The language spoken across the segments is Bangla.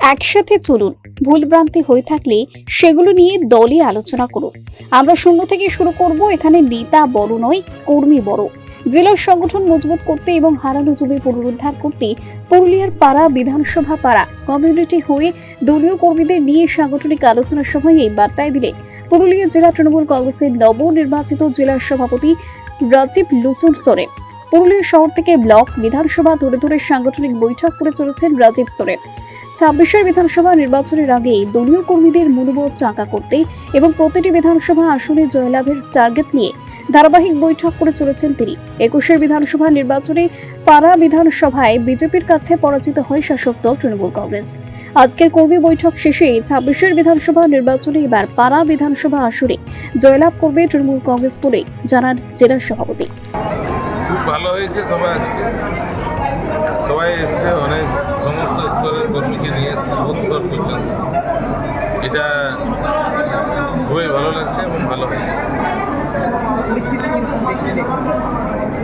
একসাথে চলুন। ভুলভ্রান্তি হয়ে থাকলে সেগুলো নিয়ে দলে আলোচনা করুন। আমরা শূন্য থেকে শুরু করব, এখানে নেতা বড় নয়, কর্মী বড়। জেলার সংগঠন মজবুত করতে এবং হারানো জমি পুনরুদ্ধার করতে পুরুলিয়ার পাড়া, বিধানসভা পাড়া, কমিউনিটি হয়ে দলীয় কর্মীদের নিয়ে সাংগঠনিক আলোচনা সভায় এই বার্তায় দিলে পুরুলিয়া জেলা তৃণমূল কংগ্রেসের নবনির্বাচিত জেলার সভাপতি রাজীব লুচুন সোরেন। পুরুলিয়া শহর থেকে ব্লক, বিধানসভা ধরে ধরে সাংগঠনিক বৈঠক করে চলেছেন রাজীব সোরেন। ছাব্বিশের বিধানসভা নির্বাচনের আগে দলীয় কর্মীদের মনোবল চাঙ্কা করতে এবং প্রতিটি বিধানসভা আসনে জয়লাভের টার্গেট নিয়ে ধারাবাহিক বৈঠক করে চলেছেন তিনি। একুশের বিধানসভা নির্বাচনে পাড়া বিধানসভায় বিজেপির কাছে পরাজিত হয় শাসক দল তৃণমূল কংগ্রেস। আজকের কর্মী বৈঠক শেষে ছাব্বিশের বিধানসভা নির্বাচনে এবার পাড়া বিধানসভা আসনে জয়লাভ করবে তৃণমূল কংগ্রেস বলে জানান জেলা সভাপতি। খুব ভালো হয়েছে সবাই আজকে। সবাই এসছে অনেক সমস্ত স্তরের কর্মীকে নিয়ে এসছে বুথ স্তর পর্যন্ত। এটা খুবই ভালো লাগছে এবং ভালো হয়েছে। পরিস্থিতি কীরকম দেখলেন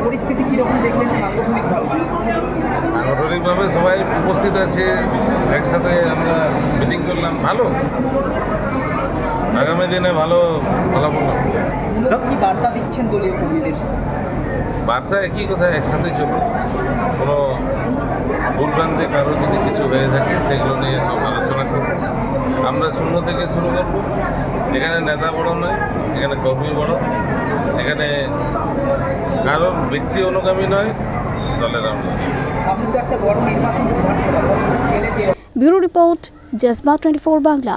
পরিস্থিতি সাংগঠনিকভাবে? সাংগঠনিকভাবে সবাই উপস্থিত আছে একসাথে আমরা মিটিং করলাম ভালো। আগামী দিনে ভালো ফলাফল কী বার্তা দিচ্ছেন দলীয় কর্মীদের? বার্তা একই কথা একসাথে চলুন। কোনো ভুলভ্রান্তি কারও যদি কিছু হয়ে থাকে সেগুলো নিয়ে সব আলোচনা করব। আমরা শূন্য থেকে শুরু করব। এখানে নেতা বড় নয় এখানে কর্মী বড়। এখানে কারোর ব্যক্তি অনুগামী নয় দলের আমরা ব্যুরো রিপোর্ট জজবা টোয়েন্টি ফোর বাংলা।